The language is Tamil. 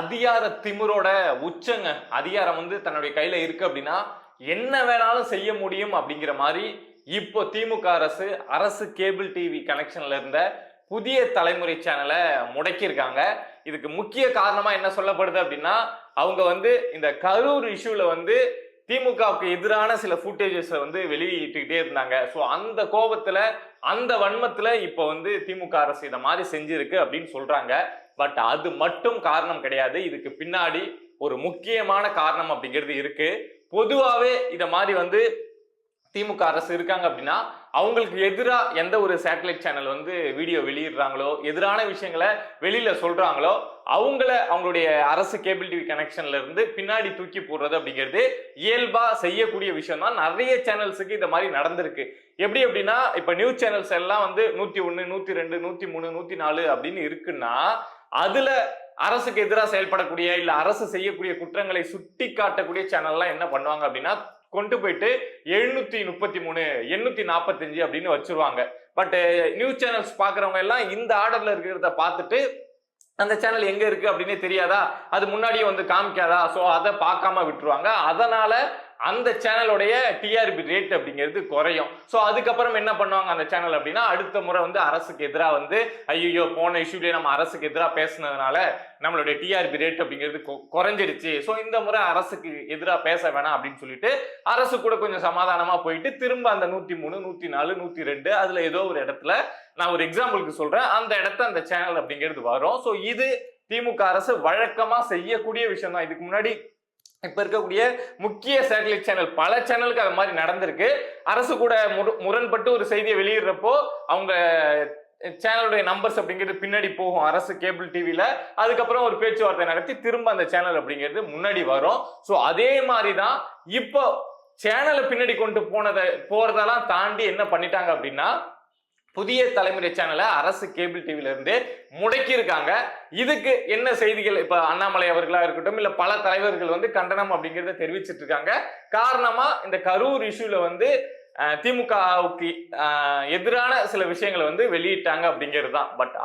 அதிகார திமிரோட உச்சங்க அதிகாரம் வந்து தன்னுடைய கையில இருக்கு அப்படின்னா என்ன வேணாலும் செய்ய முடியும் அப்படிங்கிற மாதிரி இப்போ திமுக அரசு அரசு கேபிள் டிவி கனெக்ஷன்ல இருந்த புதிய தலைமுறை சேனலை முடக்கியிருக்காங்க. இதுக்கு முக்கிய காரணமா என்ன சொல்லப்படுது அப்படின்னா அவங்க வந்து இந்த கரூர் இஷ்யூல வந்து திமுகவுக்கு எதிரான சில ஃபுட்டேஜஸ் வந்து வெளியிட்டுக்கிட்டே இருந்தாங்க. ஸோ அந்த கோபத்துல அந்த வன்மத்துல இப்போ வந்து திமுக அரசு இதை மாதிரி செஞ்சிருக்கு அப்படின்னு சொல்றாங்க. பட் அது மட்டும் காரணம் கிடையாது. இதுக்கு பின்னாடி ஒரு முக்கியமான காரணம் அப்படிங்கிறது இருக்கு. பொதுவாகவே இதை மாதிரி வந்து திமுக அரசு இருக்காங்க அப்படின்னா அவங்களுக்கு எதிராக எந்த ஒரு சேட்டலைட் சேனல் வந்து வீடியோ வெளியிடுறாங்களோ எதிரான விஷயங்களை வெளியில சொல்றாங்களோ அவங்கள அவங்களுடைய அரசு கேபிள் டிவி கனெக்ஷன்ல இருந்து பின்னாடி தூக்கி போடுறது அப்படிங்கிறது இயல்பா செய்யக்கூடிய விஷயம் தான் நிறைய சேனல்ஸுக்கு இந்த மாதிரி நடந்திருக்கு. எப்படி அப்படின்னா இப்ப நியூஸ் சேனல்ஸ் எல்லாம் வந்து நூத்தி ஒன்னு நூத்தி ரெண்டு நூத்தி மூணு நூத்தி நாலு அப்படின்னு இருக்குன்னா அதுல அரசுக்கு எதிராக செயல்படக்கூடிய இல்ல அரசு செய்யக்கூடிய குற்றங்களை சுட்டி காட்டக்கூடிய சேனல்லாம் என்ன பண்ணுவாங்க அப்படின்னா கொண்டு போயிட்டு எழுநூத்தி முப்பத்தி மூணு எண்ணூத்தி நாற்பத்தஞ்சு அப்படின்னு வச்சிருவாங்க. பட் நியூஸ் சேனல்ஸ் பாக்குறவங்க எல்லாம் இந்த ஆர்டர்ல இருக்கிறத பார்த்துட்டு அந்த சேனல் எங்க இருக்கு அப்படின்னே தெரியாதா? அது முன்னாடியே வந்து காமிக்காதா? ஸோ அதை பார்க்காம விட்டுருவாங்க. அதனால அந்த சேனலுடைய டிஆர்பி ரேட் அப்படிங்கிறது குறையும். ஸோ அதுக்கப்புறம் என்ன பண்ணுவாங்க அந்த சேனல் அப்படின்னா அடுத்த முறை வந்து அரசுக்கு எதிராக வந்து ஐயோ போன இஷ்யூலேயே நம்ம அரசுக்கு எதிராக பேசுனதுனால நம்மளுடைய டிஆர்பி ரேட் அப்படிங்கிறது கொ- ஸோ இந்த முறை அரசுக்கு எதிராக பேச வேணாம் அப்படின்னு சொல்லிட்டு அரசு கூட கொஞ்சம் சமாதானமாக போயிட்டு திரும்ப அந்த நூற்றி மூணு நூற்றி நாலு நூற்றி ரெண்டு அதில் ஏதோ ஒரு இடத்துல நான் ஒரு எக்ஸாம்பிளுக்கு சொல்கிறேன் அந்த இடத்த அந்த சேனல் அப்படிங்கிறது வரும். ஸோ இது திமுக அரசு வழக்கமாக செய்யக்கூடிய விஷயம் தான் இதுக்கு முன்னாடி இப்ப இருக்கக்கூடிய முக்கிய சேட்டலைட் சேனல் பல சேனலுக்கு அது மாதிரி நடந்திருக்கு. அரசு கூட முர- முரண்பட்டு ஒரு செய்தியை வெளியிடுறப்போ அவங்க சேனலுடைய நம்பர்ஸ் அப்படிங்கிறது பின்னாடி போகும். அரசு கேபிள் டிவியில அதுக்கப்புறம் ஒரு பேச்சுவார்த்தை நடத்தி திரும்ப அந்த சேனல் அப்படிங்கிறது முன்னாடி வரும். ஸோ அதே மாதிரி தான் இப்போ சேனலை பின்னாடி கொண்டு போனதை போறதெல்லாம் தாண்டி என்ன பண்ணிட்டாங்க அப்படின்னா புதிய தலைமுறை சேனலை அரசு கேபிள் டிவில இருந்து முடக்கி இருக்காங்க இதுக்கு என்ன செய்திகள்? இப்ப அண்ணாமலை அவர்களா இருக்கட்டும் இல்ல பல தலைவர்கள் வந்து கண்டனம் அப்படிங்கறத தெரிவிச்சிட்டு இருக்காங்க காரணமா இந்த கரூர் இஷ்யூல வந்து திமுகவுக்கு எதிரான சில விஷயங்களை வந்து வெளியிட்டாங்க அப்படிங்கிறது தான். பட்